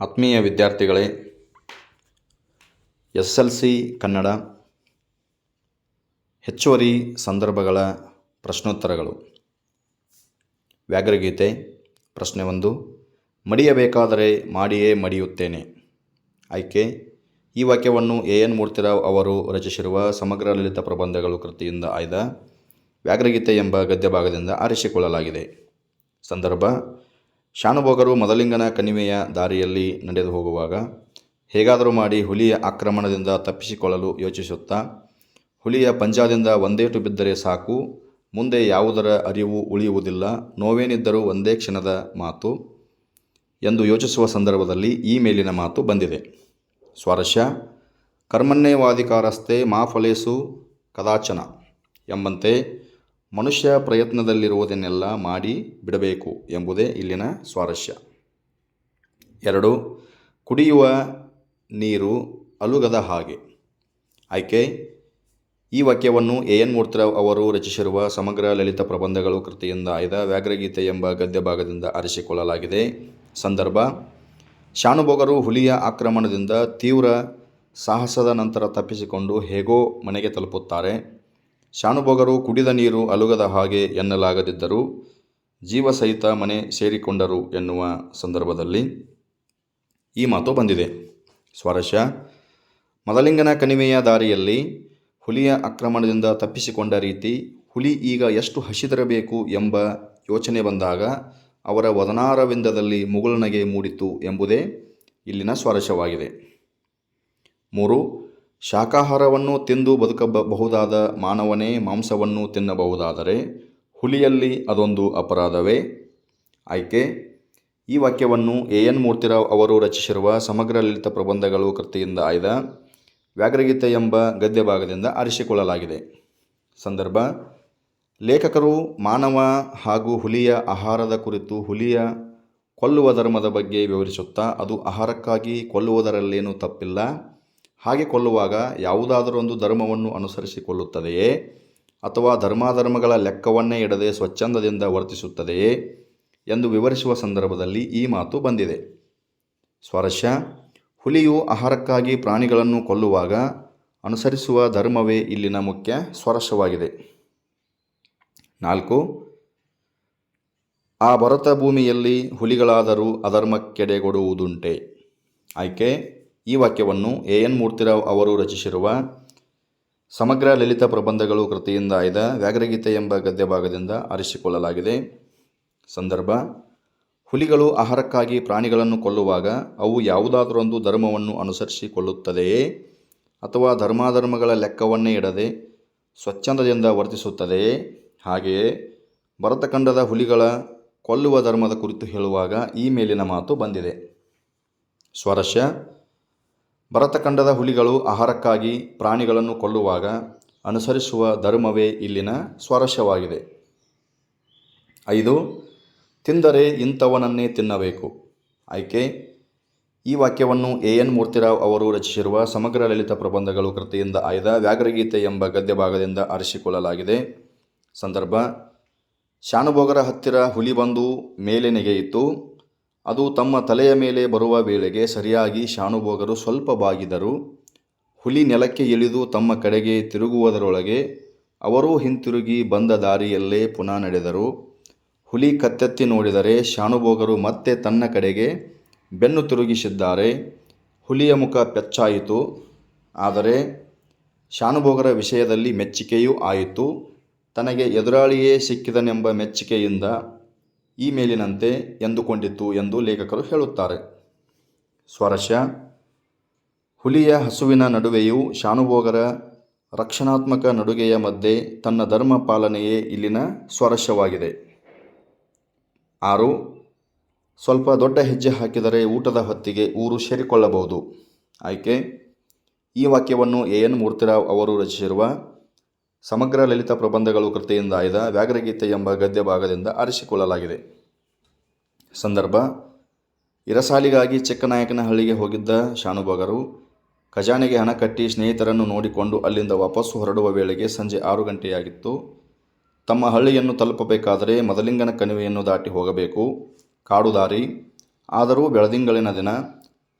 ಆತ್ಮೀಯ ವಿದ್ಯಾರ್ಥಿಗಳೇ S L C Kannada ಹೆಚ್ಚುವರಿ ಸಂದರ್ಭಗಳ ಪ್ರಶ್ನೋತ್ತರಗಳು. ವ್ಯಾಘ್ರಗೀತೆ, ಪ್ರಶ್ನೆ ಒಂದು, ಮಡಿಯಬೇಕಾದರೆ ಮಾಡಿಯೇ ಮಡಿಯುತ್ತೇನೆ. ಆಯ್ಕೆ, ಈ ವಾಕ್ಯವನ್ನು ಎ ಎನ್ ಮೂರ್ತಿರಾವ್ ಅವರು ರಚಿಸಿರುವ ಸಮಗ್ರ ಲಲಿತ ಪ್ರಬಂಧಗಳು ಕೃತಿಯಿಂದ ಆಯ್ದ ವ್ಯಾಘ್ರಗೀತೆ ಎಂಬ ಗದ್ಯ ಭಾಗದಿಂದ ಆರಿಸಿಕೊಳ್ಳಲಾಗಿದೆ. ಸಂದರ್ಭ ಶಾನುಭೋಗರು ಮೊದಲಿಂಗನ ಕಣಿವೆಯ ದಾರಿಯಲ್ಲಿ ನಡೆದು ಹೋಗುವಾಗ ಹೇಗಾದರೂ ಮಾಡಿ ಹುಲಿಯ ಆಕ್ರಮಣದಿಂದ ತಪ್ಪಿಸಿಕೊಳ್ಳಲು ಯೋಚಿಸುತ್ತಾ, ಹುಲಿಯ ಪಂಜಾದಿಂದ ಒಂದೇಟು ಬಿದ್ದರೆ ಸಾಕು, ಮುಂದೆ ಯಾವುದರ ಅರಿವು ಉಳಿಯುವುದಿಲ್ಲ, ನೋವೇನಿದ್ದರೂ ಒಂದೇ ಕ್ಷಣದ ಮಾತು ಎಂದು ಯೋಚಿಸುವ ಸಂದರ್ಭದಲ್ಲಿ ಈ ಮೇಲಿನ ಮಾತು ಬಂದಿದೆ. ಸ್ವಾರಸ್ಯ ಕರ್ಮಣ್ಯೇವಾಧಿಕಾರಸ್ಥೆ ಮಾ ಫಲೇಸು ಕದಾಚನ ಎಂಬಂತೆ ಮನುಷ್ಯ ಪ್ರಯತ್ನದಲ್ಲಿರುವುದನ್ನೆಲ್ಲ ಮಾಡಿ ಬಿಡಬೇಕು ಎಂಬುದೇ ಇಲ್ಲಿನ ಸ್ವಾರಸ್ಯ. ಎರಡು, ಕುಡಿಯುವ ನೀರು ಅಲುಗದ ಹಾಗೆ. ಆಯ್ಕೆ, ಈ ವಾಕ್ಯವನ್ನು ಎ ಎನ್ ಮೂರ್ತಿರಾವ್ ಅವರು ರಚಿಸಿರುವ ಸಮಗ್ರ ಲಲಿತ ಪ್ರಬಂಧಗಳು ಕೃತಿಯಿಂದ ಆಯ್ದ ವ್ಯಾಘ್ರಗೀತೆ ಎಂಬ ಗದ್ಯ ಭಾಗದಿಂದ ಆರಿಸಿಕೊಳ್ಳಲಾಗಿದೆ. ಸಂದರ್ಭ ಶಾನುಭೋಗರು ಹುಲಿಯ ಆಕ್ರಮಣದಿಂದ ತೀವ್ರ ಸಾಹಸದ ನಂತರ ತಪ್ಪಿಸಿಕೊಂಡು ಹೇಗೋ ಮನೆಗೆ ತಲುಪುತ್ತಾರೆ. ಶಾನುಭೋಗರು ಕುಡಿದ ನೀರು ಅಲುಗದ ಹಾಗೆ ಎನ್ನಲಾಗದಿದ್ದರೂ ಜೀವ ಸಹಿತ ಮನೆ ಸೇರಿಕೊಂಡರು ಎನ್ನುವ ಸಂದರ್ಭದಲ್ಲಿ ಈ ಮಾತು ಬಂದಿದೆ. ಸ್ವಾರಸ್ಯ, ಮದಲಿಂಗನ ಕಣಿವೆಯ ದಾರಿಯಲ್ಲಿ ಹುಲಿಯ ಆಕ್ರಮಣದಿಂದ ತಪ್ಪಿಸಿಕೊಂಡ ರೀತಿ ಹುಲಿ ಈಗ ಎಷ್ಟು ಹಸಿದಿರಬೇಕು ಎಂಬ ಯೋಚನೆ ಬಂದಾಗ ಅವರ ವದನಾರವಿಂದದಲ್ಲಿ ಮುಗುಳನಗೆ ಮೂಡಿತು ಎಂಬುದೇ ಇಲ್ಲಿನ ಸ್ವಾರಸ್ಯವಾಗಿದೆ. ಮೂರು ಶಾಕಾಹಾರವನ್ನು ತಿಂದು ಬದುಕಬಹುದಾದ ಮಾನವನೇ ಮಾಂಸವನ್ನು ತಿನ್ನಬಹುದಾದರೆ ಹುಲಿಯಲ್ಲಿ ಅದೊಂದು ಅಪರಾಧವೇ? ಆಯ್ಕೆ. ಈ ವಾಕ್ಯವನ್ನು ಎ. ಎನ್. ಮೂರ್ತಿರಾವ್ ಅವರು ರಚಿಸಿರುವ ಸಮಗ್ರ ಲಲಿತ ಪ್ರಬಂಧಗಳು ಕೃತಿಯಿಂದ ಆಯ್ದ ವ್ಯಾಘ್ರಗೀತೆ ಎಂಬ ಗದ್ಯ ಭಾಗದಿಂದ ಆರಿಸಿಕೊಳ್ಳಲಾಗಿದೆ. ಸಂದರ್ಭ. ಲೇಖಕರು ಮಾನವ ಹಾಗೂ ಹುಲಿಯ ಆಹಾರದ ಕುರಿತು ಹುಲಿಯ ಕೊಲ್ಲುವ ಧರ್ಮದ ಬಗ್ಗೆ ವಿವರಿಸುತ್ತಾ ಅದು ಆಹಾರಕ್ಕಾಗಿ ಕೊಲ್ಲುವುದರಲ್ಲೇನೂ ತಪ್ಪಿಲ್ಲ. ಹಾಗೆ ಕೊಲ್ಲುವಾಗ ಯಾವುದಾದರೊಂದು ಧರ್ಮವನ್ನು ಅನುಸರಿಸಿಕೊಳ್ಳುತ್ತದೆಯೇ? ಅಥವಾ ಧರ್ಮಾಧರ್ಮಗಳ ಲೆಕ್ಕವನ್ನೇ ಇಡದೆ ಸ್ವಚ್ಛಂದದಿಂದ ವರ್ತಿಸುತ್ತದೆಯೇ? ಎಂದು ವಿವರಿಸುವ ಸಂದರ್ಭದಲ್ಲಿ ಈ ಮಾತು ಬಂದಿದೆ. ಸ್ವಾರಸ್ಯ ಹುಲಿಯು ಆಹಾರಕ್ಕಾಗಿ ಪ್ರಾಣಿಗಳನ್ನು ಕೊಲ್ಲುವಾಗ ಅನುಸರಿಸುವ ಧರ್ಮವೇ ಇಲ್ಲಿನ ಮುಖ್ಯ ಸ್ವರಶವಾಗಿದೆ. ನಾಲ್ಕು, ಆ ಭರತ ಭೂಮಿಯಲ್ಲಿ ಹುಲಿಗಳಾದರೂ ಅಧರ್ಮಕ್ಕೆಡೆಗೊಡುವುದುಂಟೆ. ಆಯ್ಕೆ ಈ ವಾಕ್ಯವನ್ನು ಎ ಎನ್ ಮೂರ್ತಿರಾವ್ ಅವರು ರಚಿಸಿರುವ ಸಮಗ್ರ ಲಲಿತ ಪ್ರಬಂಧಗಳು ಕೃತಿಯಿಂದ ಆಯ್ದ ವ್ಯಾಘ್ರಗೀತೆ ಎಂಬ ಗದ್ಯ ಭಾಗದಿಂದ ಆರಿಸಿಕೊಳ್ಳಲಾಗಿದೆ. ಸಂದರ್ಭ, ಹುಲಿಗಳು ಆಹಾರಕ್ಕಾಗಿ ಪ್ರಾಣಿಗಳನ್ನು ಕೊಲ್ಲುವಾಗ ಅವು ಯಾವುದಾದರೊಂದು ಧರ್ಮವನ್ನು ಅನುಸರಿಸಿಕೊಳ್ಳುತ್ತದೆಯೇ? ಅಥವಾ ಧರ್ಮಾಧರ್ಮಗಳ ಲೆಕ್ಕವನ್ನೇ ಇಡದೆ ಸ್ವಚ್ಛಂದದಿಂದ ವರ್ತಿಸುತ್ತದೆಯೇ? ಹಾಗೆಯೇ ಭರತಖಂಡದ ಹುಲಿಗಳ ಕೊಲ್ಲುವ ಧರ್ಮದ ಕುರಿತು ಹೇಳುವಾಗ ಈ ಮೇಲಿನ ಮಾತು ಬಂದಿದೆ. ಸ್ವಾರಸ್ಯ ಭರತಖಂಡದ ಹುಲಿಗಳು ಆಹಾರಕ್ಕಾಗಿ ಪ್ರಾಣಿಗಳನ್ನು ಕೊಲ್ಲುವಾಗ ಅನುಸರಿಸುವ ಧರ್ಮವೇ ಇಲ್ಲಿನ ಸ್ವಾರಸ್ಯವಾಗಿದೆ. ಐದು, ತಿಂದರೆ ಇಂಥವನನ್ನೇ ತಿನ್ನಬೇಕು. ಆಯ್ಕೆ, ಈ ವಾಕ್ಯವನ್ನು ಎ ಎನ್ ಮೂರ್ತಿರಾವ್ ಅವರು ರಚಿಸಿರುವ ಸಮಗ್ರ ಲಲಿತ ಪ್ರಬಂಧಗಳು ಕೃತಿಯಿಂದ ಆಯ್ದ ವ್ಯಾಘ್ರಗೀತೆ ಎಂಬ ಗದ್ಯ ಭಾಗದಿಂದ ಆರಿಸಿಕೊಳ್ಳಲಾಗಿದೆ. ಸಂದರ್ಭ, ಶಾನುಭೋಗರ ಹತ್ತಿರ ಹುಲಿ ಬಂದು ಮೇಲೆ ನೆಗೆಯಿತು. ಅದು ತಮ್ಮ ತಲೆಯ ಮೇಲೆ ಬರುವ ವೇಳೆಗೆ ಸರಿಯಾಗಿ ಶಾನುಭೋಗರು ಸ್ವಲ್ಪ ಬಾಗಿದರು. ಹುಲಿ ನೆಲಕ್ಕೆ ಇಳಿದು ತಮ್ಮ ಕಡೆಗೆ ತಿರುಗುವುದರೊಳಗೆ ಅವರೂ ಹಿಂತಿರುಗಿ ಬಂದ ದಾರಿಯಲ್ಲೇ ಪುನಃ ನಡೆದರು. ಹುಲಿ ಕತ್ತೆತ್ತಿ ನೋಡಿದರೆ ಶಾಣುಭೋಗರು ಮತ್ತೆ ತನ್ನ ಕಡೆಗೆ ಬೆನ್ನು ತಿರುಗಿಸಿದ್ದಾರೆ. ಹುಲಿಯ ಮುಖ ಪೆಚ್ಚಾಯಿತು. ಆದರೆ ಶಾನುಭೋಗರ ವಿಷಯದಲ್ಲಿ ಮೆಚ್ಚುಗೆಯೂ ಆಯಿತು. ತನಗೆ ಎದುರಾಳಿಯೇ ಸಿಕ್ಕಿದನೆಂಬ ಮೆಚ್ಚುಗೆಯಿಂದ ಈ ಮೇಲಿನಂತೆ ಎಂದುಕೊಂಡಿತು ಎಂದು ಲೇಖಕರು ಹೇಳುತ್ತಾರೆ. ಸ್ವರಶ ಹುಲಿಯ ಹಸುವಿನ ನಡುವೆಯೂ ಶಾನುಭೋಗರ ರಕ್ಷಣಾತ್ಮಕ ನಡುಗೆಯ ಮಧ್ಯೆ ತನ್ನ ಧರ್ಮ ಪಾಲನೆಯೇ ಇಲ್ಲಿನ ಸ್ವರಶವಾಗಿದೆ ಆರು, ಸ್ವಲ್ಪ ದೊಡ್ಡ ಹೆಜ್ಜೆ ಹಾಕಿದರೆ ಊಟದ ಹೊತ್ತಿಗೆ ಊರು ಸೇರಿಕೊಳ್ಳಬಹುದು. ಆಯ್ಕೆ, ಈ ವಾಕ್ಯವನ್ನು ಎ ಎನ್ ಮೂರ್ತಿರಾವ್ ಅವರು ರಚಿಸಿರುವ ಸಮಗ್ರ ಲಲಿತ ಪ್ರಬಂಧಗಳು ಕೃತಿಯಿಂದ ಆಯ್ದ ವ್ಯಾಘ್ರಗೀತೆ ಎಂಬ ಗದ್ಯ ಭಾಗದಿಂದ ಆರಿಸಿಕೊಳ್ಳಲಾಗಿದೆ. ಸಂದರ್ಭ, ಇರಸಾಲಿಗಾಗಿ ಚಿಕ್ಕನಾಯಕನಹಳ್ಳಿಗೆ ಹೋಗಿದ್ದ ಶಾನುಭೋಗರು ಖಜಾನೆಗೆ ಹಣ ಕಟ್ಟಿ ಸ್ನೇಹಿತರನ್ನು ನೋಡಿಕೊಂಡು ಅಲ್ಲಿಂದ ವಾಪಸ್ಸು ಹೊರಡುವ ವೇಳೆಗೆ ಸಂಜೆ ಆರು ಗಂಟೆಯಾಗಿತ್ತು. ತಮ್ಮ ಹಳ್ಳಿಯನ್ನು ತಲುಪಬೇಕಾದರೆ ಮೊದಲಿಂಗನ ಕಣಿವೆಯನ್ನು ದಾಟಿ ಹೋಗಬೇಕು. ಕಾಡು ದಾರಿ, ಆದರೂ ಬೆಳದಿಂಗಳಿನ ದಿನ.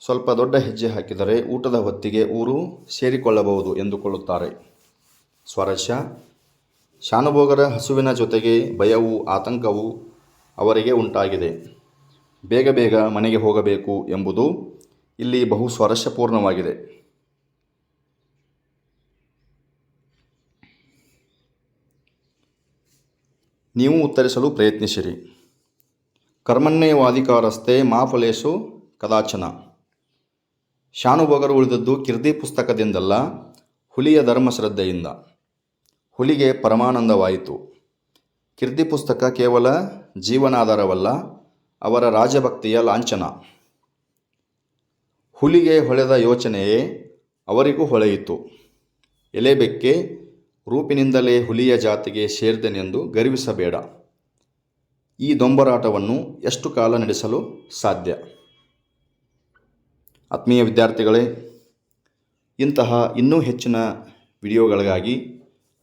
ಸ್ವಲ್ಪ ದೊಡ್ಡ ಹೆಜ್ಜೆ ಹಾಕಿದರೆ ಊಟದ ಹೊತ್ತಿಗೆ ಊರು ಸೇರಿಕೊಳ್ಳಬಹುದು ಎಂದುಕೊಳ್ಳುತ್ತಾರೆ. ಸ್ವಾರಸ್ಯ ಶಾನುಭೋಗರ ಹಸುವಿನ ಜೊತೆಗೆ ಭಯವೂ ಆತಂಕವೂ ಅವರಿಗೆ ಉಂಟಾಗಿದೆ. ಬೇಗ ಬೇಗ ಮನೆಗೆ ಹೋಗಬೇಕು ಎಂಬುದು ಇಲ್ಲಿ ಬಹು ಸ್ವಾರಸ್ಯಪೂರ್ಣವಾಗಿದೆ ನೀವು ಉತ್ತರಿಸಲು ಪ್ರಯತ್ನಿಸಿರಿ. ಕರ್ಮಣ್ಯವಾಧಿಕಾರಸ್ಥೆ ಮಾ ಫಲೇಶು ಕದಾಚನ. ಶಾನುಭೋಗರು ಉಳಿದದ್ದು ಕಿರ್ದಿ ಪುಸ್ತಕದಿಂದಲ್ಲ, ಹುಲಿಯ ಧರ್ಮಶ್ರದ್ಧೆಯಿಂದ. ಹುಲಿಗೆ ಪರಮಾನಂದವಾಯಿತು. ಕಿರ್ದಿ ಪುಸ್ತಕ ಕೇವಲ ಜೀವನಾಧಾರವಲ್ಲ, ಅವರ ರಾಜಭಕ್ತಿಯ ಲಾಂಛನ. ಹುಲಿಗೆ ಹೊಳೆದ ಯೋಚನೆಯೇ ಅವರಿಗೂ ಹೊಳೆಯಿತು. ಎಲೆಬೆಕ್ಕೆ ರೂಪಿನಿಂದಲೇ ಹುಲಿಯ ಜಾತಿಗೆ ಸೇರಿದನೆಂದು ಗರ್ವಿಸಬೇಡ. ಈ ದೊಂಬರಾಟವನ್ನು ಎಷ್ಟು ಕಾಲ ನಡೆಸಲು ಸಾಧ್ಯ? ಆತ್ಮೀಯ ವಿದ್ಯಾರ್ಥಿಗಳೇ, ಇಂತಹ ಇನ್ನೂ ಹೆಚ್ಚಿನ ವಿಡಿಯೋಗಳಿಗಾಗಿ